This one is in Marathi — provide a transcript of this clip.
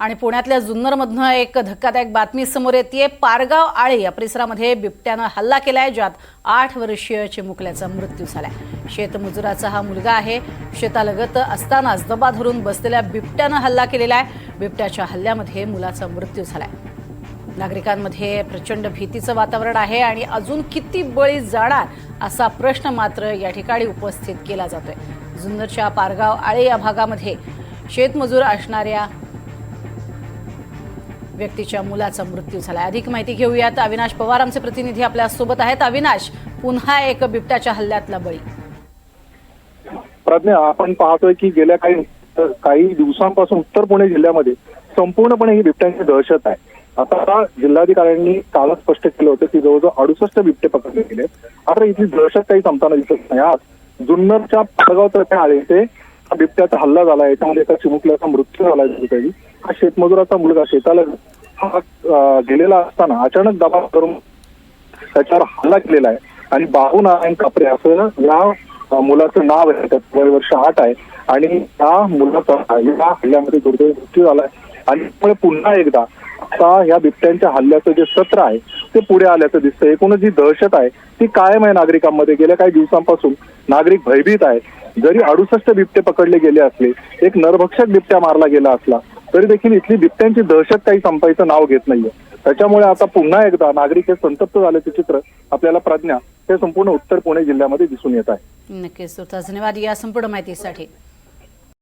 आणि पुण्यातल्या जुन्नरमधनं एक धक्कादायक बातमी समोर येते पारगाव आळे या परिसरामध्ये बिबट्यानं हल्ला केलाय ज्यात आठ वर्षीय चिमुकल्याचा मृत्यू झालाय. शेतमजुराचा हा मुलगा आहे. शेतालगत असतानाच दबा धरून बसलेल्या बिबट्यानं हल्ला केलेला आहे. बिबट्याच्या हल्ल्यामध्ये मुलाचा मृत्यू झालाय. नागरिकांमध्ये प्रचंड भीतीचं वातावरण आहे आणि अजून किती बळी जाणार असा प्रश्न मात्र या ठिकाणी उपस्थित केला जातोय. जुन्नरच्या पारगाव आळे या भागामध्ये शेतमजूर असणाऱ्या व्यक्तीच्या मुलाचा मृत्यू झाला अधिक माहिती घेऊयात. अविनाश पवार आमचे प्रतिनिधी आपल्यासोबत आहेत. अविनाश पुन्हा एक बिबट्याच्या हल्ल्यातला बळी. प्रज्ञा आपण पाहतोय की गेल्या काही काही दिवसांपासून उत्तर पुणे जिल्ह्यामध्ये संपूर्णपणे ही बिबट्यांची दहशत आहे. आता जिल्हाधिकाऱ्यांनी कालच स्पष्ट केलं होतं की जवळजवळ अडुसष्ट बिबटे पकडले गेले आता इथली दहशत काही संपताना दिसत नाही. आज जुन्नरच्या पाडगाव तर्फे आले ते. बिबट्याचा हल्ला झाला याच्यामध्ये एका चिमुकल्याचा मृत्यू झाला काही हा शेतमजुराचा मुलगा शेताला गेलेला असताना अचानक दबाव करून त्याच्यावर हल्ला केलेला आहे. आणि बाहू नारायण कापरे असं या मुलाचं नाव आहे. त्याचं वर्ष आठ आहे. आणि त्या मुलाचा या हल्ल्यामध्ये दुर्दैव मृत्यू झालाय आणि त्यामुळे पुन्हा एकदा आता ह्या बिबट्यांच्या हल्ल्याचं जे सत्र आहे ते पुढे आल्याचं दिसतंय. एकूणच जी दहशत आहे ती कायम आहे नागरिकांमध्ये. गेल्या काही दिवसांपासून नागरिक भयभीत आहे जरी अडुसष्ट बिबटे पकडले गेले असले एक नरभक्षक बिबट्या मारला गेला असला तरी देखील इथली बिबट्यांची दहशत काही संपायचं नाव घेत नाहीये. त्याच्यामुळे आता पुन्हा एकदा नागरिक हे संतप्त झाल्याचे चित्र आपल्याला प्रज्ञा हे संपूर्ण उत्तर पुणे जिल्ह्यामध्ये दिसून येत आहे. नक्कीच. धन्यवाद या संपूर्ण माहितीसाठी.